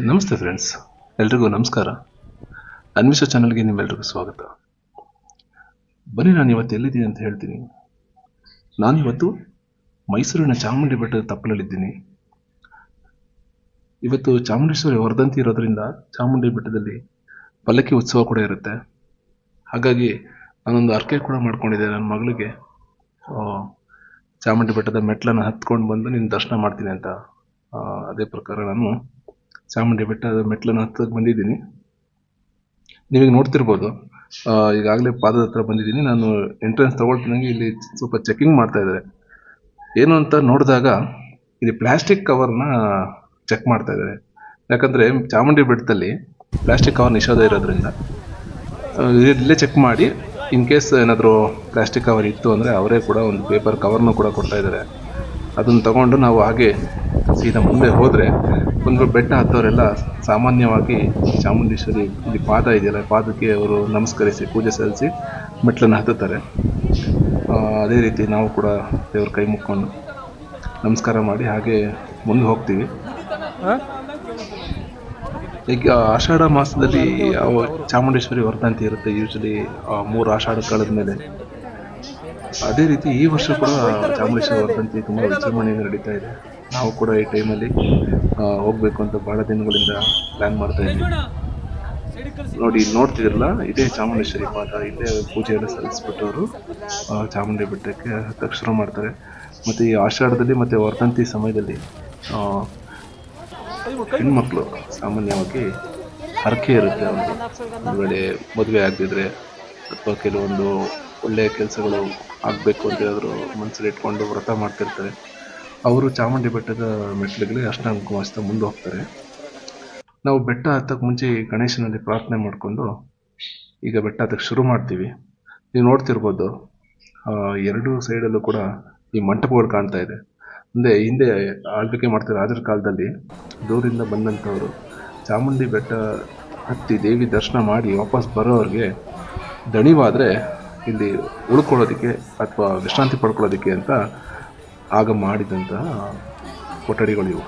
ನಮಸ್ತೆ ಫ್ರೆಂಡ್ಸ್ ಎಲ್ರಿಗೂ ನಮಸ್ಕಾರ. ಅನ್ವಿಷ ಚಾನಲ್ಗೆ ನಿಮ್ಮೆಲ್ರಿಗೂ ಸ್ವಾಗತ. ಬನ್ನಿ, ನಾನು ಇವತ್ತು ಎಲ್ಲಿದ್ದೀನಿ ಅಂತ ಹೇಳ್ತೀನಿ. ನಾನು ಇವತ್ತು ಮೈಸೂರಿನ ಚಾಮುಂಡಿ ಬೆಟ್ಟದ ತಪ್ಪಲಲ್ಲಿದ್ದೀನಿ. ಇವತ್ತು ಚಾಮುಂಡೇಶ್ವರಿ ವರ್ಧಂತಿ ಇರೋದ್ರಿಂದ ಚಾಮುಂಡಿ ಬೆಟ್ಟದಲ್ಲಿ ಪಲ್ಲಕ್ಕಿ ಉತ್ಸವ ಕೂಡ ಇರುತ್ತೆ. ಹಾಗಾಗಿ ನಾನೊಂದು ಅರ್ಕೆ ಕೂಡ ಮಾಡ್ಕೊಂಡಿದ್ದೆ ನನ್ನ ಮಗಳಿಗೆ. ಚಾಮುಂಡಿ ಬೆಟ್ಟದ ಮೆಟ್ಲನ್ನು ಹತ್ಕೊಂಡು ಬಂದು ನಿನ್ನ ದರ್ಶನ ಮಾಡ್ತೀನಿ ಅಂತ ಅದೇ ಪ್ರಕಾರ ನಾನು ಚಾಮುಂಡಿ ಬೆಟ್ಟದ ಮೆಟ್ಲನ್ನು ಹತ್ತಕ್ಕೆ ಬಂದಿದ್ದೀನಿ. ನೀವೀಗ ನೋಡ್ತಿರ್ಬೋದು ಈಗಾಗಲೇ ಪಾದದ ಹತ್ರ ಬಂದಿದ್ದೀನಿ. ನಾನು ಎಂಟ್ರೆನ್ಸ್ ತೊಗೊಳ್ತಿದ್ದಂಗೆ ಇಲ್ಲಿ ಸ್ವಲ್ಪ ಚೆಕಿಂಗ್ ಮಾಡ್ತಾ ಇದ್ದಾರೆ. ಏನು ಅಂತ ನೋಡಿದಾಗ ಇಲ್ಲಿ ಪ್ಲಾಸ್ಟಿಕ್ ಕವರ್ನ ಚೆಕ್ ಮಾಡ್ತಾ ಇದ್ದಾರೆ. ಯಾಕಂದರೆ ಚಾಮುಂಡಿ ಬೆಟ್ಟದಲ್ಲಿ ಪ್ಲಾಸ್ಟಿಕ್ ಕವರ್ ನಿಷೇಧ ಇರೋದ್ರಿಂದ ಇಲ್ಲೇ ಚೆಕ್ ಮಾಡಿ ಇನ್ ಕೇಸ್ ಏನಾದರೂ ಪ್ಲಾಸ್ಟಿಕ್ ಕವರ್ ಇತ್ತು ಅಂದರೆ ಅವರೇ ಕೂಡ ಒಂದು ಪೇಪರ್ ಕವರ್ನು ಕೂಡ ಕೊಡ್ತಾ ಇದ್ದಾರೆ. ಅದನ್ನು ತಗೊಂಡು ನಾವು ಹಾಗೆ ಸೀದಾ ಮುಂದೆ ಹೋದರೆ ಒಂದು ಬೆಟ್ಟ ಹತ್ತೋರೆಲ್ಲ ಸಾಮಾನ್ಯವಾಗಿ ಚಾಮುಂಡೇಶ್ವರಿ ಇಲ್ಲಿ ಪಾದ ಇದೆಯಲ್ಲ ಪಾದಕ್ಕೆ ಅವರು ನಮಸ್ಕರಿಸಿ ಪೂಜೆ ಸಲ್ಲಿಸಿ ಮೆಟ್ಲನ್ನು ಹತ್ತುತ್ತಾರೆ. ಅದೇ ರೀತಿ ನಾವು ಕೂಡ ದೇವ್ರ ಕೈ ಮುಕ್ಕೊಂಡು ನಮಸ್ಕಾರ ಮಾಡಿ ಹಾಗೆ ಮುಂದೆ ಹೋಗ್ತೀವಿ. ಈಗ ಆಷಾಢ ಮಾಸದಲ್ಲಿ ಯಾವ ಚಾಮುಂಡೇಶ್ವರಿ ವರ್ಧಂತಿ ಇರುತ್ತೆ? ಯೂಶಲಿ ಮೂರು ಆಷಾಢ ಕಳೆದ ಮೇಲೆ ಅದೇ ರೀತಿ ಈ ವರ್ಷ ಕೂಡ ಚಾಮುಂಡೇಶ್ವರಿ ವರ್ಧಂತಿ ತುಂಬ ವಿಜೃಂಭಣೆಯಿಂದ ನಡೀತಾ ಇದೆ. ನಾವು ಕೂಡ ಈ ಟೈಮಲ್ಲಿ ಹೋಗಬೇಕು ಅಂತ ಭಾಳ ದಿನಗಳಿಂದ ಪ್ಲ್ಯಾನ್ ಮಾಡ್ತಾ ಇದ್ದೀವಿ. ನೋಡಿ ನೋಡ್ತಿದ್ರಲ್ಲ ಇದೇ ಚಾಮುಂಡೇಶ್ವರಿ ಪಾದ ಇದೇ ಪೂಜೆ ಎಲ್ಲ ಸಲ್ಲಿಸ್ಬಿಟ್ಟು ಅವರು ಚಾಮುಂಡಿ ಬೆಟ್ಟಕ್ಕೆ ಹತ್ತಕ್ಕೆ ಶುರು ಮಾಡ್ತಾರೆ. ಮತ್ತು ಈ ಆಷಾಢದಲ್ಲಿ ಮತ್ತು ವರ್ಧಂತಿ ಸಮಯದಲ್ಲಿ ಹೆಣ್ಮಕ್ಳು ಸಾಮಾನ್ಯವಾಗಿ ಹರಕೆ ಇರುತ್ತೆ ಅವ್ರಿಗೆ ಒಂದು ವೇಳೆ ಮದುವೆ ಆಗದಿದ್ರೆ ಅಥವಾ ಕೆಲವೊಂದು ಒಳ್ಳೆಯ ಕೆಲಸಗಳು ಆಗಬೇಕು ಅಂತ ಏನಾದರೂ ಮನಸ್ಸಲ್ಲಿ ಇಟ್ಕೊಂಡು ವ್ರತ ಮಾಡ್ತಿರ್ತಾರೆ. ಅವರು ಚಾಮುಂಡಿ ಬೆಟ್ಟದ ಮೆಟ್ಟಿಲುಗಳಿಗೆ ಅಷ್ಟಾಂಗ ಕುಮಾಸ್ತ ಮುಂದೆ ಹೋಗ್ತಾರೆ. ನಾವು ಬೆಟ್ಟ ಹತ್ತಕ್ಕೆ ಮುಂಚೆ ಗಣೇಶನಲ್ಲಿ ಪ್ರಾರ್ಥನೆ ಮಾಡಿಕೊಂಡು ಈಗ ಬೆಟ್ಟ ಹತ್ತಕ್ಕೆ ಶುರು ಮಾಡ್ತೀವಿ. ನೀವು ನೋಡ್ತಿರ್ಬೋದು ಎರಡೂ ಸೈಡಲ್ಲೂ ಕೂಡ ಈ ಮಂಟಪಗಳು ಕಾಣ್ತಾ ಇದೆ. ಮುಂದೆ ಹಿಂದೆ ಆಳ್ವಿಕೆ ಮಾಡ್ತಾರೆ ರಾಜರ ಕಾಲದಲ್ಲಿ ದೂರಿಂದ ಬಂದಂಥವರು ಚಾಮುಂಡಿ ಬೆಟ್ಟ ಹತ್ತಿ ದೇವಿ ದರ್ಶನ ಮಾಡಿ ವಾಪಸ್ ಬರೋವ್ರಿಗೆ ದಣಿವಾದರೆ ಇಲ್ಲಿ ಉಳ್ಕೊಳ್ಳೋದಕ್ಕೆ ಅಥವಾ ವಿಶ್ರಾಂತಿ ಪಡ್ಕೊಳ್ಳೋದಕ್ಕೆ ಅಂತ ಆಗ ಮಾಡಿದಂತಹ ಕೊಠಡಿಗಳು ಇವು.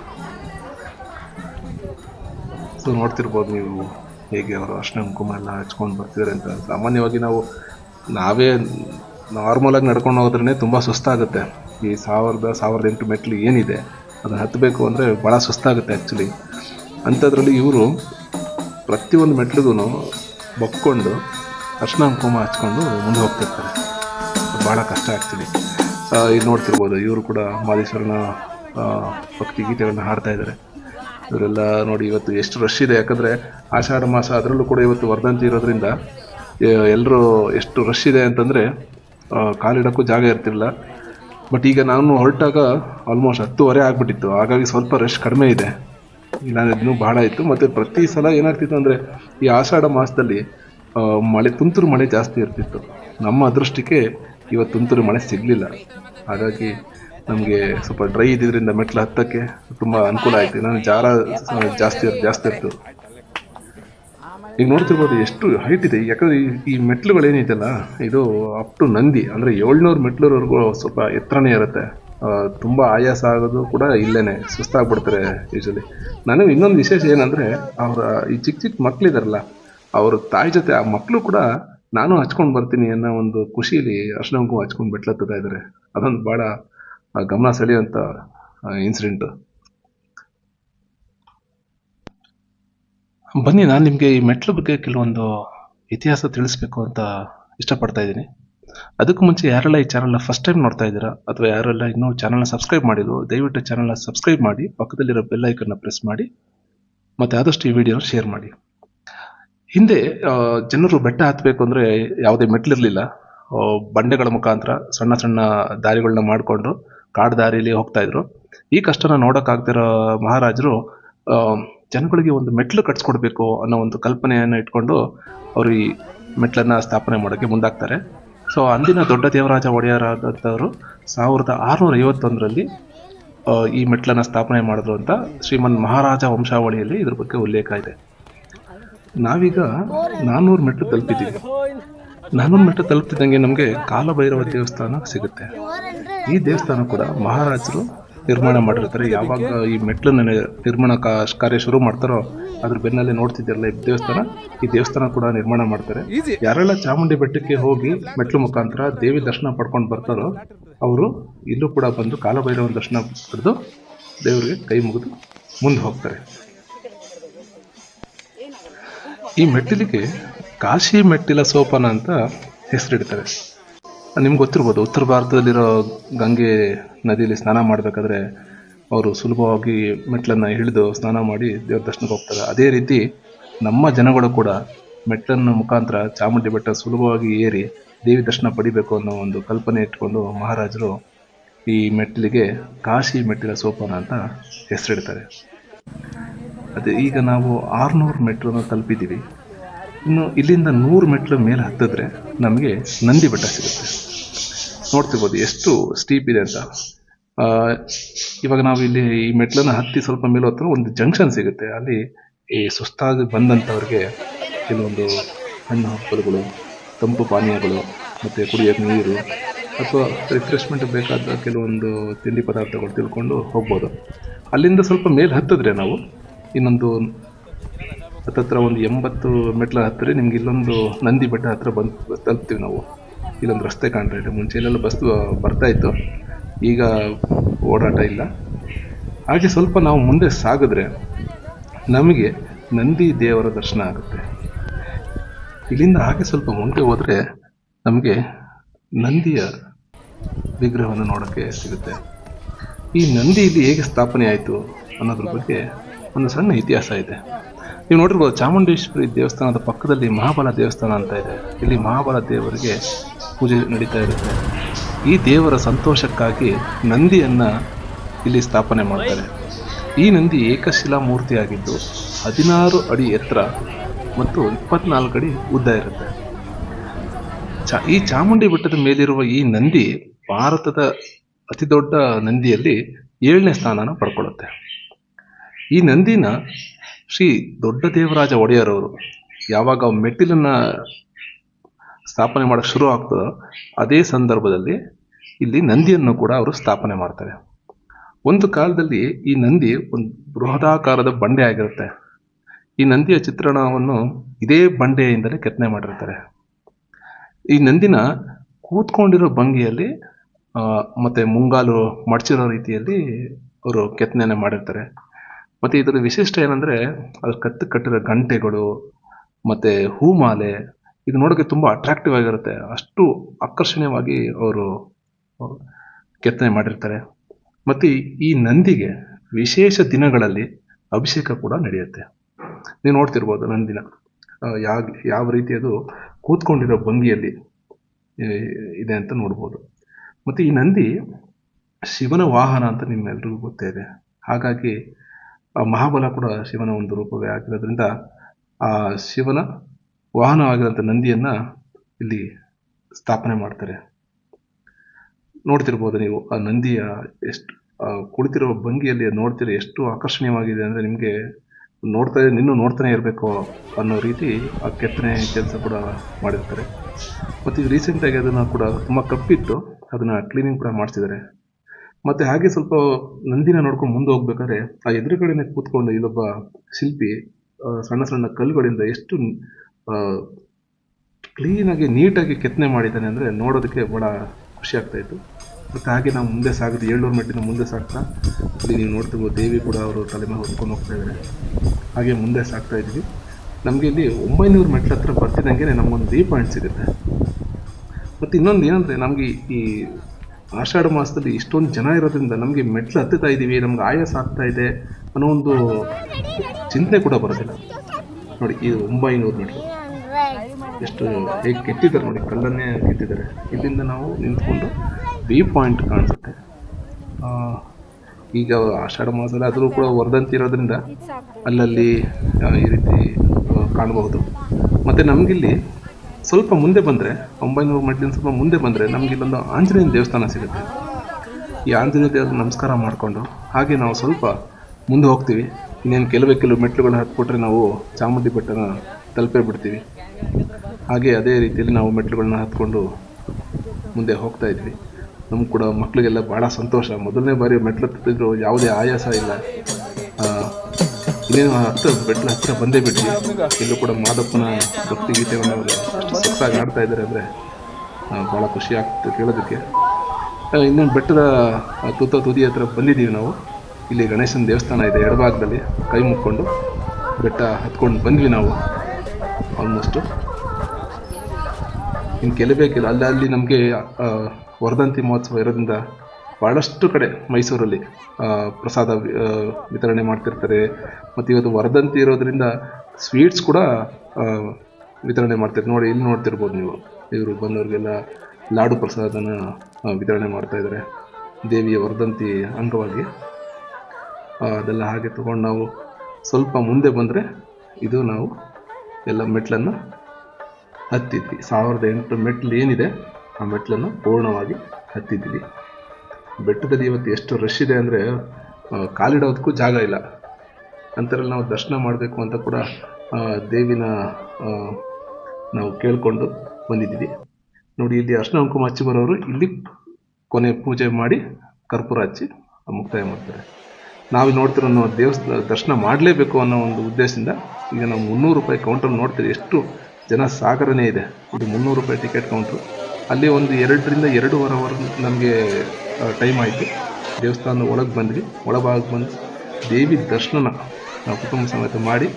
ಸೊ ನೋಡ್ತಿರ್ಬೋದು ನೀವು ಹೇಗೆ ಅವರು ಅರ್ಶಿನ ಕುಂಕುಮ ಎಲ್ಲ ಹಚ್ಕೊಂಡು ಬರ್ತಿದ್ದಾರೆ ಅಂತ. ಸಾಮಾನ್ಯವಾಗಿ ನಾವು, ನಾವೇ ನಾರ್ಮಲಾಗಿ ನಡ್ಕೊಂಡು ಹೋದ್ರೆ ತುಂಬ ಸುಸ್ತಾಗುತ್ತೆ. ಈ ಸಾವಿರದ ಸಾವಿರದ ಎಂಟು ಮೆಟ್ಲು ಏನಿದೆ, ಅದನ್ನು ಹತ್ತಬೇಕು ಅಂದರೆ ಭಾಳ ಸುಸ್ತಾಗುತ್ತೆ ಆ್ಯಕ್ಚುಲಿ ಅಂಥದ್ರಲ್ಲಿ ಇವರು ಪ್ರತಿಯೊಂದು ಮೆಟ್ಲಿಗೂ ಬಕ್ಕೊಂಡು ಅರ್ಶಿನ ಕುಂಕುಮ ಹಚ್ಕೊಂಡು ಮುಂದೆ ಹೋಗ್ತಿರ್ತಾರೆ. ಭಾಳ ಕಷ್ಟ ಆ್ಯಕ್ಚುಲಿ ಇದು ನೋಡ್ತಿರ್ಬೋದು, ಇವರು ಕೂಡ ಮಾದೇಶ್ವರನ ಭಕ್ತಿ ಗೀತೆಗಳನ್ನ ಹಾಡ್ತಾ ಇದ್ದಾರೆ ಇವರೆಲ್ಲ ನೋಡಿ ಇವತ್ತು ಎಷ್ಟು ರಶ್ ಇದೆ, ಯಾಕಂದರೆ ಆಷಾಢ ಮಾಸ ಅದರಲ್ಲೂ ಕೂಡ ಇವತ್ತು ವರ್ಧಂತಿ ಇರೋದ್ರಿಂದ ಎಲ್ಲರೂ ಎಷ್ಟು ರಶ್ ಇದೆ ಅಂತಂದರೆ ಕಾಲಿಡೋಕ್ಕೂ ಜಾಗ ಇರ್ತಿಲ್ಲ ಬಟ್ ಈಗ ನಾನು ಹೊರಟಾಗ ಆಲ್ಮೋಸ್ಟ್ ಹತ್ತುವರೆ ಆಗಿಬಿಟ್ಟಿತ್ತು. ಹಾಗಾಗಿ ಸ್ವಲ್ಪ ರಶ್ ಕಡಿಮೆ ಇದೆ. ಇಲ್ಲ ಇನ್ನೂ ಭಾಳ ಇತ್ತು. ಮತ್ತು ಪ್ರತಿ ಸಲ ಏನಾಗ್ತಿತ್ತು ಅಂದರೆ, ಈ ಆಷಾಢ ಮಾಸದಲ್ಲಿ ಮಳೆ, ತುಂತುರು ಮಳೆ ಜಾಸ್ತಿ ಇರ್ತಿತ್ತು. ನಮ್ಮ ಅದೃಷ್ಟಕ್ಕೆ ಇವತ್ತು ತುಂತುರು ಮಳೆ ಸಿಗಲಿಲ್ಲ. ಹಾಗಾಗಿ ನಮಗೆ ಸ್ವಲ್ಪ ಡ್ರೈ ಇದ್ದಿದ್ದರಿಂದ ಮೆಟ್ಲು ಹತ್ತಕ್ಕೆ ತುಂಬ ಅನುಕೂಲ ಆಯಿತು. ನಾನು ಜಾರ ಜಾಸ್ತಿ ಜಾಸ್ತಿ ಇತ್ತು ಈಗ ನೋಡ್ತಿರ್ಬೋದು ಎಷ್ಟು ಹೈಟ್ ಇದೆ. ಯಾಕಂದರೆ ಈ ಮೆಟ್ಲುಗಳೇನಿದೆಯಲ್ಲ ಇದು ಅಪ್ ಟು ನಂದಿ, ಅಂದರೆ ಏಳ್ನೂರು ಮೆಟ್ಲುವರೆಗೂ ಸ್ವಲ್ಪ ಎತ್ತರನೇ ಇರುತ್ತೆ. ತುಂಬ ಆಯಾಸ ಆಗೋದು ಕೂಡ ಇಲ್ಲೇ ಸುಸ್ತಾಗ್ಬಿಡ್ತಾರೆ ಯೂಶಲಿ ನನಗೆ ಇನ್ನೊಂದು ವಿಶೇಷ ಏನಂದರೆ, ಅವರ ಈ ಚಿಕ್ಕ ಚಿಕ್ಕ ಮಕ್ಳಿದಾರಲ್ಲ ಅವ್ರ ತಾಯಿ ಜೊತೆ ಆ ಮಕ್ಕಳು ಕೂಡ ನಾನು ಹಚ್ಕೊಂಡು ಬರ್ತೀನಿ ಅನ್ನೋ ಒಂದು ಖುಷಿಲಿ ಅರ್ಶನ ಹಚ್ಕೊಂಡು ಬೆಟ್ಲತ್ತಾ ಇದ್ದಾರೆ ಅದೊಂದು ಭಾಳ ಗಮನ ಸೆಳೆಯುವಂಥ ಇನ್ಸಿಡೆಂಟ್ ಬನ್ನಿ, ನಾನು ನಿಮಗೆ ಈ ಮೆಟ್ಲು ಬಗ್ಗೆ ಕೆಲವೊಂದು ಇತಿಹಾಸ ತಿಳಿಸ್ಬೇಕು ಅಂತ ಇಷ್ಟಪಡ್ತಾ ಇದ್ದೀನಿ. ಅದಕ್ಕೂ ಮುಂಚೆ ಯಾರೆಲ್ಲ ಈ ಚಾನಲ್ನ ಫಸ್ಟ್ ಟೈಮ್ ನೋಡ್ತಾ ಇದ್ದೀರಾ, ಅಥವಾ ಯಾರೆಲ್ಲ ಇನ್ನೂ ಚಾನಲ್ನ ಸಬ್ಸ್ಕ್ರೈಬ್ ಮಾಡಿದ್ರು ದಯವಿಟ್ಟು ಚಾನಲ್ನ ಸಬ್ಸ್ಕ್ರೈಬ್ ಮಾಡಿ, ಪಕ್ಕದಲ್ಲಿರೋ ಬೆಲ್ ಐಕನ್ನ ಪ್ರೆಸ್ ಮಾಡಿ, ಮತ್ತು ಆದಷ್ಟು ಈ ವಿಡಿಯೋನ ಶೇರ್ ಮಾಡಿ. ಹಿಂದೆ ಜನರು ಬೆಟ್ಟ ಹತ್ತಬೇಕು ಅಂದರೆ ಯಾವುದೇ ಮೆಟ್ಲಿರಲಿಲ್ಲ ಬಂಡೆಗಳ ಮುಖಾಂತರ ಸಣ್ಣ ಸಣ್ಣ ದಾರಿಗಳನ್ನ ಮಾಡಿಕೊಂಡು ಕಾಡು ದಾರಿಯಲ್ಲಿ ಹೋಗ್ತಾ ಇದ್ರು. ಈ ಕಷ್ಟನ ನೋಡೋಕ್ಕಾಗ್ತಿರೋ ಮಹಾರಾಜರು ಜನಗಳಿಗೆ ಒಂದು ಮೆಟ್ಲು ಕಟ್ಸ್ಕೊಡ್ಬೇಕು ಅನ್ನೋ ಒಂದು ಕಲ್ಪನೆಯನ್ನು ಇಟ್ಕೊಂಡು ಅವರು ಈ ಮೆಟ್ಲನ್ನು ಸ್ಥಾಪನೆ ಮಾಡೋಕ್ಕೆ ಮುಂದಾಗ್ತಾರೆ. ಸೊ, ಅಂದಿನ ದೊಡ್ಡ ದೇವರಾಜ ಒಡೆಯರಾದಂಥವರು ಸಾವಿರದ ಆರುನೂರ ಐವತ್ತೊಂದರಲ್ಲಿ ಈ ಮೆಟ್ಲನ್ನು ಸ್ಥಾಪನೆ ಮಾಡಿದ್ರು ಅಂತ ಶ್ರೀಮನ್ ಮಹಾರಾಜ ವಂಶಾವಳಿಯಲ್ಲಿ ಇದ್ರ ಬಗ್ಗೆ ಉಲ್ಲೇಖ ಇದೆ. ನಾವೀಗ ನಾನ್ನೂರು ಮೆಟ್ಲು ತಲುಪಿದ್ದೀವಿ ನಾನ್ನೂರು ಮೆಟ್ಲು ತಲುಪ್ತಿದ್ದಂಗೆ ನಮಗೆ ಕಾಲಭೈರವ ದೇವಸ್ಥಾನ ಸಿಗುತ್ತೆ. ಈ ದೇವಸ್ಥಾನ ಕೂಡ ಮಹಾರಾಜರು ನಿರ್ಮಾಣ ಮಾಡಿರ್ತಾರೆ. ಯಾವಾಗ ಈ ಮೆಟ್ಲನ್ನ ನಿರ್ಮಾಣ ಕಾ- ಕಾರ್ಯ ಶುರು ಮಾಡ್ತಾರೋ ಅದ್ರ ಬೆನ್ನಲ್ಲೇ ನೋಡ್ತಿದ್ದಿರಲ್ಲ ಈ ದೇವಸ್ಥಾನ. ಈ ದೇವಸ್ಥಾನ ಕೂಡ ನಿರ್ಮಾಣ ಮಾಡ್ತಾರೆ. ಯಾರೆಲ್ಲ ಚಾಮುಂಡಿ ಬೆಟ್ಟಕ್ಕೆ ಹೋಗಿ ಮೆಟ್ಲು ಮುಖಾಂತರ ದೇವಿ ದರ್ಶನ ಪಡ್ಕೊಂಡು ಬರ್ತಾರೋ ಅವರು ಇಲ್ಲೂ ಕೂಡ ಬಂದು ಕಾಲಭೈರವನ ದರ್ಶನ ಪಡೆದು ದೇವರಿಗೆ ಕೈ ಮುಗಿದು ಮುಂದೆ ಹೋಗ್ತಾರೆ. ಈ ಮೆಟ್ಟಿಲಿಗೆ ಕಾಶಿ ಮೆಟ್ಟಿಲ ಸೋಪಾನ ಅಂತ ಹೆಸರಿಡ್ತಾರೆ. ನಿಮ್ಗೆ ಗೊತ್ತಿರ್ಬೋದು, ಉತ್ತರ ಭಾರತದಲ್ಲಿರೋ ಗಂಗೆ ನದಿಯಲ್ಲಿ ಸ್ನಾನ ಮಾಡಬೇಕಾದ್ರೆ ಅವರು ಸುಲಭವಾಗಿ ಮೆಟ್ಲನ್ನು ಹಿಡಿದು ಸ್ನಾನ ಮಾಡಿ ದೇವ್ರ ದರ್ಶನಕ್ಕೆ ಹೋಗ್ತಾರೆ. ಅದೇ ರೀತಿ ನಮ್ಮ ಜನಗಳು ಕೂಡ ಮೆಟ್ಲನ್ನ ಮುಖಾಂತರ ಚಾಮುಂಡಿ ಬೆಟ್ಟ ಸುಲಭವಾಗಿ ಏರಿ ದೇವಿ ದರ್ಶನ ಪಡಿಬೇಕು ಅನ್ನೋ ಒಂದು ಕಲ್ಪನೆ ಇಟ್ಕೊಂಡು ಮಹಾರಾಜರು ಈ ಮೆಟ್ಟಿಲಿಗೆ ಕಾಶಿ ಮೆಟ್ಟಿಲ ಸೋಪಾನ ಅಂತ ಹೆಸರಿಡ್ತಾರೆ. ಅದೇ, ಈಗ ನಾವು ಆರುನೂರು ಮೆಟ್ಲನ್ನು ತಲುಪಿದ್ದೀವಿ. ಇನ್ನು ಇಲ್ಲಿಂದ ನೂರು ಮೆಟ್ಲು ಮೇಲೆ ಹತ್ತಿದ್ರೆ ನಮಗೆ ನಂದಿ ಬೆಟ್ಟ ಸಿಗುತ್ತೆ. ನೋಡ್ತಿರ್ಬೋದು ಎಷ್ಟು ಸ್ಟೀಪ್ ಇದೆ ಅಂತ. ಇವಾಗ ನಾವು ಇಲ್ಲಿ ಈ ಮೆಟ್ಲನ್ನು ಹತ್ತಿ ಸ್ವಲ್ಪ ಮೇಲೆ ಹತ್ರ ಒಂದು ಜಂಕ್ಷನ್ ಸಿಗುತ್ತೆ. ಅಲ್ಲಿ ಈ ಸುಸ್ತಾಗಿ ಬಂದಂಥವ್ರಿಗೆ ಕೆಲವೊಂದು ಹಣ್ಣು ಹಪ್ಪಲುಗಳು ತಂಪು ಪಾನೀಯಗಳು, ಮತ್ತು ಕುಡಿಯೋ ನೀರು, ಅಥವಾ ರಿಫ್ರೆಶ್ಮೆಂಟ್ ಬೇಕಾದ ಕೆಲವೊಂದು ತಿಂಡಿ ಪದಾರ್ಥಗಳು ತಿಳ್ಕೊಂಡು ಹೋಗ್ಬೋದು. ಅಲ್ಲಿಂದ ಸ್ವಲ್ಪ ಮೇಲೆ ಹತ್ತಿದ್ರೆ ನಾವು ಇನ್ನೊಂದು ಹತ್ತತ್ರ ಒಂದು ಎಂಬತ್ತು ಮೆಟ್ಲ ಹತ್ತಿರ ನಿಮ್ಗೆ ಇಲ್ಲೊಂದು ನಂದಿ ಬೆಟ್ಟ ಹತ್ತಿರ ಬಂದು ತಲುಪ್ತೀವಿ ನಾವು. ಇಲ್ಲೊಂದು ರಸ್ತೆ ಕಾಣ್ತಾ ಮುಂಚೆ ಇಲ್ಲೆಲ್ಲ ಬಸ್ ಬರ್ತಾ ಇತ್ತು. ಈಗ ಓಡಾಟ ಇಲ್ಲ. ಹಾಗೆ ಸ್ವಲ್ಪ ನಾವು ಮುಂದೆ ಸಾಗಿದ್ರೆ ನಮಗೆ ನಂದಿ ದೇವರ ದರ್ಶನ ಆಗುತ್ತೆ. ಇಲ್ಲಿಂದ ಹಾಗೆ ಸ್ವಲ್ಪ ಮುಂದೆ ಹೋದರೆ ನಮಗೆ ನಂದಿಯ ವಿಗ್ರಹವನ್ನು ನೋಡೋಕ್ಕೆ ಸಿಗುತ್ತೆ. ಈ ನಂದಿ ಇಲ್ಲಿ ಹೇಗೆ ಸ್ಥಾಪನೆ ಆಯಿತು ಅನ್ನೋದ್ರ ಬಗ್ಗೆ ಒಂದು ಸಣ್ಣ ಇತಿಹಾಸ ಇದೆ. ನೀವು ನೋಡಿರ್ಬೋದು ಚಾಮುಂಡೇಶ್ವರಿ ದೇವಸ್ಥಾನದ ಪಕ್ಕದಲ್ಲಿ ಮಹಾಬಲ ದೇವಸ್ಥಾನ ಅಂತ ಇದೆ. ಇಲ್ಲಿ ಮಹಾಬಲ ದೇವರಿಗೆ ಪೂಜೆ ನಡೀತಾ ಇರುತ್ತೆ. ಈ ದೇವರ ಸಂತೋಷಕ್ಕಾಗಿ ನಂದಿಯನ್ನು ಇಲ್ಲಿ ಸ್ಥಾಪನೆ ಮಾಡ್ತಾರೆ. ಈ ನಂದಿ ಏಕಶಿಲಾ ಮೂರ್ತಿಯಾಗಿದ್ದು ಹದಿನಾರು ಅಡಿ ಎತ್ತರ ಮತ್ತು ಇಪ್ಪತ್ನಾಲ್ಕು ಅಡಿ ಉದ್ದ ಇರುತ್ತೆ. ಚಾ, ಈ ಚಾಮುಂಡಿ ಬೆಟ್ಟದ ಮೇಲಿರುವ ಈ ನಂದಿ ಭಾರತದ ಅತಿ ದೊಡ್ಡ ನಂದಿಯಲ್ಲಿ ಏಳನೇ ಸ್ಥಾನನ ಪಡ್ಕೊಳ್ಳುತ್ತೆ. ಈ ನಂದಿನ ಶ್ರೀ ದೊಡ್ಡ ದೇವರಾಜ ಒಡೆಯರವರು ಯಾವಾಗ ಮೆಟ್ಟಿಲನ್ನು ಸ್ಥಾಪನೆ ಮಾಡಕ್ಕೆ ಶುರು ಆಗ್ತದೋ ಅದೇ ಸಂದರ್ಭದಲ್ಲಿ ಇಲ್ಲಿ ನಂದಿಯನ್ನು ಕೂಡ ಅವರು ಸ್ಥಾಪನೆ ಮಾಡ್ತಾರೆ. ಒಂದು ಕಾಲದಲ್ಲಿ ಈ ನಂದಿ ಒಂದು ಬೃಹದಾಕಾರದ ಬಂಡೆ ಆಗಿರುತ್ತೆ. ಈ ನಂದಿಯ ಚಿತ್ರಣವನ್ನು ಇದೇ ಬಂಡೆಯಿಂದಲೇ ಕೆತ್ತನೆ ಮಾಡಿರ್ತಾರೆ. ಈ ನಂದಿನ ಕೂತ್ಕೊಂಡಿರೋ ಭಂಗಿಯಲ್ಲಿ ಮತ್ತೆ ಮುಂಗಾಲು ಮಡಚಿರೋ ರೀತಿಯಲ್ಲಿ ಅವರು ಕೆತ್ತನೆ ಮಾಡಿರ್ತಾರೆ. ಮತ್ತೆ ಇದರ ವಿಶಿಷ್ಟ ಏನಂದ್ರೆ ಅದ್ರ ಕತ್ತು ಕಟ್ಟಿರೋ ಗಂಟೆಗಳು, ಮತ್ತೆ ಹೂಮಾಲೆ, ಇದು ನೋಡೋಕ್ಕೆ ತುಂಬಾ ಅಟ್ರಾಕ್ಟಿವ್ ಆಗಿರುತ್ತೆ. ಅಷ್ಟು ಆಕರ್ಷಣೀಯವಾಗಿ ಅವರು ಕೆತ್ತನೆ ಮಾಡಿರ್ತಾರೆ. ಮತ್ತೆ ಈ- ನಂದಿಗೆ ವಿಶೇಷ ದಿನಗಳಲ್ಲಿ ಅಭಿಷೇಕ ಕೂಡ ನಡೆಯುತ್ತೆ. ನೀವು ನೋಡ್ತಿರ್ಬೋದು ನಂದಿನ. ಯಾವ ಯಾವ ರೀತಿ ಅದು ಕೂತ್ಕೊಂಡಿರೋ ಭಂಗಿಯಲ್ಲಿ ಇದೆ ಅಂತ ನೋಡ್ಬೋದು. ಮತ್ತು ಈ ನಂದಿ ಶಿವನ ವಾಹನ ಅಂತ ನಿಮ್ಮೆಲ್ರಿಗೂ ಗೊತ್ತೇ ಇದೆ. ಹಾಗಾಗಿ ಮಹಾಬಲ ಕೂಡ ಶಿವನ ಒಂದು ರೂಪವೇ ಆಗಿರೋದ್ರಿಂದ ಆ ಶಿವನ ವಾಹನವಾಗಿರೋಂಥ ನಂದಿಯನ್ನು ಇಲ್ಲಿ ಸ್ಥಾಪನೆ ಮಾಡ್ತಾರೆ. ನೋಡ್ತಿರ್ಬೋದು ನೀವು, ಆ ನಂದಿಯ ಎಷ್ಟು ಕುಳಿತಿರುವ ಭಂಗಿಯಲ್ಲಿ ನೋಡ್ತೀರಿ ಎಷ್ಟು ಆಕರ್ಷಣೀಯವಾಗಿದೆ ಅಂದರೆ ನಿಮಗೆ ನೋಡ್ತಾ, ನಿನ್ನೂ ನೋಡ್ತಾನೆ ಇರಬೇಕು ಅನ್ನೋ ರೀತಿ ಆ ಕೆತ್ತನೆ ಕೆಲಸ ಕೂಡ ಮಾಡಿರ್ತಾರೆ. ಮತ್ತು ಈಗ ರೀಸೆಂಟಾಗಿ ಅದನ್ನು ಕೂಡ ತುಂಬ ಕಪ್ಪಿತ್ತು ಅದನ್ನು ಕ್ಲೀನಿಂಗ್ ಕೂಡ ಮಾಡಿಸಿದ್ದಾರೆ. ಮತ್ತು ಹಾಗೆ ಸ್ವಲ್ಪ ನಂದಿನ ನೋಡ್ಕೊಂಡು ಮುಂದೆ ಹೋಗ್ಬೇಕಾದ್ರೆ ಆ ಎದುರುಗಡೆನೆ ಕೂತ್ಕೊಂಡು ಇಲ್ಲೊಬ್ಬ ಶಿಲ್ಪಿ ಸಣ್ಣ ಸಣ್ಣ ಕಲ್ಲುಗಳಿಂದ ಎಷ್ಟು ಕ್ಲೀನಾಗಿ ನೀಟಾಗಿ ಕೆತ್ತನೆ ಮಾಡಿದ್ದಾನೆ ಅಂದರೆ ನೋಡೋದಕ್ಕೆ ಭಾಳ ಖುಷಿ ಆಗ್ತಾಯಿತ್ತು ಮತ್ತು ಹಾಗೆ ನಾವು ಮುಂದೆ ಸಾಗಿದ್ವಿ ಏಳ್ನೂರು ಮೆಟ್ಟಿನ ಮುಂದೆ ಸಾಗ್ತಾ ಇಲ್ಲಿ ನೀವು ನೋಡ್ತಿರ್ಬೋದು ದೇವಿ ಕೂಡ ಅವರು ತಲೆ ಮೇಲೆ ಹೊತ್ಕೊಂಡು ಹೋಗ್ತಾ ಇದ್ದಾರೆ ಹಾಗೆ ಮುಂದೆ ಸಾಗ್ತಾ ಇದ್ವಿ. ನಮಗೆ ಇಲ್ಲಿ ಒಂಬೈನೂರು ಮೆಟ್ಲ ಹತ್ರ ಬರ್ತಿದ್ದಂಗೆ ನಮಗೊಂದು ವ್ಯೂ ಪಾಯಿಂಟ್ ಸಿಗುತ್ತೆ ಮತ್ತು ಇನ್ನೊಂದು ಏನಂದರೆ, ನಮಗೆ ಈ ಆಷಾಢ ಮಾಸದಲ್ಲಿ ಇಷ್ಟೊಂದು ಜನ ಇರೋದ್ರಿಂದ ನಮಗೆ ಮೆಟ್ಲು ಹತ್ತುತ್ತಾ ಇದ್ದೀವಿ ನಮ್ಗೆ ಆಯಾಸ ಆಗ್ತಾ ಇದೆ ಅನ್ನೋ ಒಂದು ಚಿಂತನೆ ಕೂಡ ಬರೋದಿಲ್ಲ. ನೋಡಿ, ಇದು ಒಂಬೈನೂರು ಮೆಟ್ಲು. ಎಷ್ಟು ಹೇಗೆ ಕೆತ್ತಿದ್ದಾರೆ ನೋಡಿ, ಕಲ್ಲನ್ನೇ ಕೆತ್ತಿದ್ದಾರೆ. ಇಲ್ಲಿಂದ ನಾವು ನಿಂತ್ಕೊಂಡು ಬಿ ಪಾಯಿಂಟ್ ಕಾಣಿಸುತ್ತೆ. ಈಗ ಆಷಾಢ ಮಾಸದಲ್ಲಿ ಆದರೂ ಕೂಡ ವರದಂತಿ ಇರೋದ್ರಿಂದ ಅಲ್ಲಲ್ಲಿ ಈ ರೀತಿ ಕಾಣಬಹುದು. ಮತ್ತು ನಮಗಿಲ್ಲಿ ಸ್ವಲ್ಪ ಮುಂದೆ ಬಂದರೆ, ಒಂಬೈನೂರು ಮೆಟ್ಲಿನ ಸ್ವಲ್ಪ ಮುಂದೆ ಬಂದರೆ ನಮಗೆ ಇಲ್ಲೊಂದು ಆಂಜನೇಯನ ದೇವಸ್ಥಾನ ಸಿಗುತ್ತೆ. ಈ ಆಂಜನೇಯ ದೇವ್ರ ನಮಸ್ಕಾರ ಮಾಡಿಕೊಂಡು, ಹಾಗೆ ನಾವು ಸ್ವಲ್ಪ ಮುಂದೆ ಹೋಗ್ತೀವಿ. ಇನ್ನೇನು ಕೆಲವೇ ಕೆಲವು ಮೆಟ್ಲುಗಳನ್ನ ಹತ್ಬಿಟ್ರೆ ನಾವು ಚಾಮುಂಡಿ ಬೆಟ್ಟನ ತಲುಪೇ ಬಿಡ್ತೀವಿ. ಹಾಗೆ ಅದೇ ರೀತಿಯಲ್ಲಿ ನಾವು ಮೆಟ್ಲುಗಳನ್ನ ಹತ್ಕೊಂಡು ಮುಂದೆ ಹೋಗ್ತಾ ಇದ್ವಿ. ನಮ್ಗೆ ಕೂಡ ಮಕ್ಕಳಿಗೆಲ್ಲ ಭಾಳ ಸಂತೋಷ. ಮೊದಲನೇ ಬಾರಿ ಮೆಟ್ಲು ಹತ್ತಿದ್ರು, ಯಾವುದೇ ಆಯಾಸ ಇಲ್ಲ. ಇನ್ನೇನು ಹತ್ರ ಬೆಟ್ಲ ಹತ್ತಿರ ಬಂದೇ ಬಿಟ್ವಿ ಇಲ್ಲೂ ಕೂಡ ಮಾದಪ್ಪನ ಭಕ್ತಿ ಗೀತೆಗಳನ್ನು ಸೊಗಸಾಗಿ ಆಡ್ತಾ ಇದ್ದಾರೆ ಅಂದರೆ ಭಾಳ ಖುಷಿ ಆಗ್ತದೆ ಕೇಳೋದಕ್ಕೆ. ಇನ್ನೊಂದು ಬೆಟ್ಟದ ತುತ್ತ ತುದಿ ಹತ್ರ ಬಂದಿದ್ದೀವಿ ನಾವು. ಇಲ್ಲಿ ಗಣೇಶನ ದೇವಸ್ಥಾನ ಇದೆ ಎಡಭಾಗದಲ್ಲಿ, ಕೈ ಮುಕ್ಕೊಂಡು ಬೆಟ್ಟ ಹತ್ಕೊಂಡು ಬಂದ್ವಿ ನಾವು ಆಲ್ಮೋಸ್ಟು ಇನ್ನು ಕೆಲವೇ ಕೆಲ ಅಲ್ಲಿ ಅಲ್ಲಿ ನಮಗೆ ವರದಂತಿ ಮಹೋತ್ಸವ ಇರೋದ್ರಿಂದ ಭಾಳಷ್ಟು ಕಡೆ ಮೈಸೂರಲ್ಲಿ ಪ್ರಸಾದ ವಿತರಣೆ ಮಾಡ್ತಿರ್ತಾರೆ. ಮತ್ತು ಇವತ್ತು ವರ್ಧಂತಿ ಇರೋದರಿಂದ ಸ್ವೀಟ್ಸ್ ಕೂಡ ವಿತರಣೆ ಮಾಡ್ತಾರೆ, ನೋಡಿ, ಇಲ್ಲಿ ನೋಡ್ತಿರ್ಬೋದು ನೀವು. ಇವರು ಬಂದವ್ರಿಗೆಲ್ಲ ಲಾಡು ಪ್ರಸಾದನ ವಿತರಣೆ ಮಾಡ್ತಾಯಿದ್ದಾರೆ ದೇವಿಯ ವರ್ಧಂತಿ ಅಂಗವಾಗಿ. ಅದೆಲ್ಲ ಹಾಗೆ ತಗೊಂಡು ನಾವು ಸ್ವಲ್ಪ ಮುಂದೆ ಬಂದರೆ ಇದು ನಾವು ಎಲ್ಲ ಮೆಟ್ಲನ್ನು ಹತ್ತಿದ್ವಿ. ಸಾವಿರದ ಎಂಟು ಮೆಟ್ಲು ಏನಿದೆ, ಆ ಮೆಟ್ಲನ್ನು ಪೂರ್ಣವಾಗಿ ಹತ್ತಿದ್ವಿ. ಬೆಟ್ಟದಲ್ಲಿ ಇವತ್ತು ಎಷ್ಟು ರಶ್ ಇದೆ ಅಂದರೆ ಕಾಲಿಡೋದಕ್ಕೂ ಜಾಗ ಇಲ್ಲ. ಅಂತರಲ್ಲಿ ನಾವು ದರ್ಶನ ಮಾಡಬೇಕು ಅಂತ ಕೂಡ ದೇವಿನ ನಾವು ಕೇಳಿಕೊಂಡು ಬಂದಿದ್ದೀವಿ. ನೋಡಿ, ಇಲ್ಲಿ ಅರ್ಶನ ಕುಂಕುಮ ಹಚ್ಚಿ ಬರೋರು ಇಲ್ಲಿ ಕೊನೆ ಪೂಜೆ ಮಾಡಿ ಕರ್ಪೂರ ಹಚ್ಚಿ ಮುಕ್ತಾಯ ಮಾಡ್ತಾರೆ. ನಾವು ನೋಡ್ತಿರೋ ನಾವು ದೇವಸ್ಥಾನ ದರ್ಶನ ಮಾಡಲೇಬೇಕು ಅನ್ನೋ ಒಂದು ಉದ್ದೇಶದಿಂದ ಈಗ ನಾವು ಮುನ್ನೂರು ರೂಪಾಯಿ ಕೌಂಟರ್ ನೋಡ್ತೀವಿ ಎಷ್ಟು ಜನ ಸಾಗರನೇ ಇದೆ. ಇದು ಮುನ್ನೂರು ರೂಪಾಯಿ ಟಿಕೆಟ್ ಕೌಂಟ್ರು ಅಲ್ಲಿ ಒಂದು ಎರಡರಿಂದ ಎರಡೂವರೆ ನಮಗೆ ಟೈಮ್ ಆಯಿತು. ದೇವಸ್ಥಾನದ ಒಳಗೆ ಬಂದ್ವಿ. ಒಳಭಾಗಕ್ಕೆ ಬಂದು ದೇವಿ ದರ್ಶನ ನಾವು ಕುಟುಂಬ ಸಮೇತ ಮಾಡಿ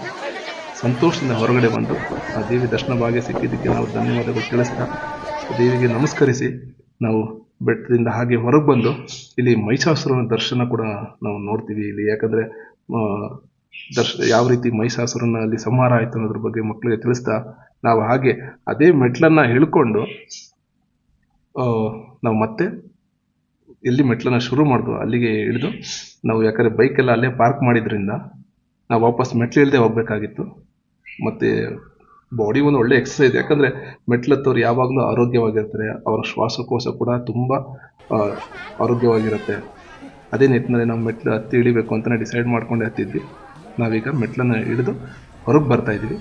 ಸಂತೋಷದಿಂದ ಹೊರಗಡೆ ಬಂದು ಆ ದೇವಿ ದರ್ಶನ ಭಾಗ್ಯ ಸಿಕ್ಕಿದ್ದಕ್ಕೆ ನಾವು ಧನ್ಯವಾದಗಳು ತಿಳಿಸ್ತಾ ದೇವಿಗೆ ನಮಸ್ಕರಿಸಿ ನಾವು ಬೆಟ್ಟದಿಂದ ಹಾಗೆ ಹೊರಗೆ ಬಂದು ಇಲ್ಲಿ ಮಹಿಷಾಸುರನ ದರ್ಶನ ಕೂಡ ನಾವು ನೋಡ್ತೀವಿ ಇಲ್ಲಿ. ಯಾಕಂದರೆ ದರ್ಶ ಯಾವ ರೀತಿ ಮಹಿಷಾಸುರನ ಅಲ್ಲಿ ಸಂಹಾರ ಆಯಿತು ಅನ್ನೋದ್ರ ಬಗ್ಗೆ ಮಕ್ಕಳಿಗೆ ತಿಳಿಸ್ತಾ ನಾವು ಹಾಗೆ ಅದೇ ಮೆಟ್ಲನ್ನು ಹಿಡ್ಕೊಂಡು ಆ, ನಾವು ಮತ್ತೆ ಎಲ್ಲಿ ಮೆಟ್ಲನ್ನ ಶುರು ಮಾಡಿದ್ವು ಅಲ್ಲಿಗೆ ಇಳಿದು, ನಾವು ಯಾಕಂದರೆ ಬೈಕೆಲ್ಲ ಅಲ್ಲೇ ಪಾರ್ಕ್ ಮಾಡಿದ್ರಿಂದ ನಾವು ವಾಪಸ್ ಮೆಟ್ಲು ಇಲ್ಲದೆ ಹೋಗಬೇಕಾಗಿತ್ತು. ಮತ್ತು ಬಾಡಿ ಒಂದು ಒಳ್ಳೆ ಎಕ್ಸಸೈಸ್ ಯಾಕಂದರೆ ಮೆಟ್ಲತ್ತವ್ರು ಯಾವಾಗಲೂ ಆರೋಗ್ಯವಾಗಿರ್ತಾರೆ. ಅವರ ಶ್ವಾಸಕೋಶ ಕೂಡ ತುಂಬ ಆರೋಗ್ಯವಾಗಿರುತ್ತೆ. ಅದೇ ನಿಟ್ಟಿನಲ್ಲಿ ನಾವು ಮೆಟ್ಲು ಹತ್ತಿ ಇಳಿಬೇಕು ಅಂತಲೇ ಡಿಸೈಡ್ ಮಾಡ್ಕೊಂಡೆ ಹತ್ತಿದ್ವಿ. ನಾವೀಗ ಮೆಟ್ಲನ್ನು ಇಳಿದು ಹೊರಗೆ ಬರ್ತಾ ಇದ್ವಿ.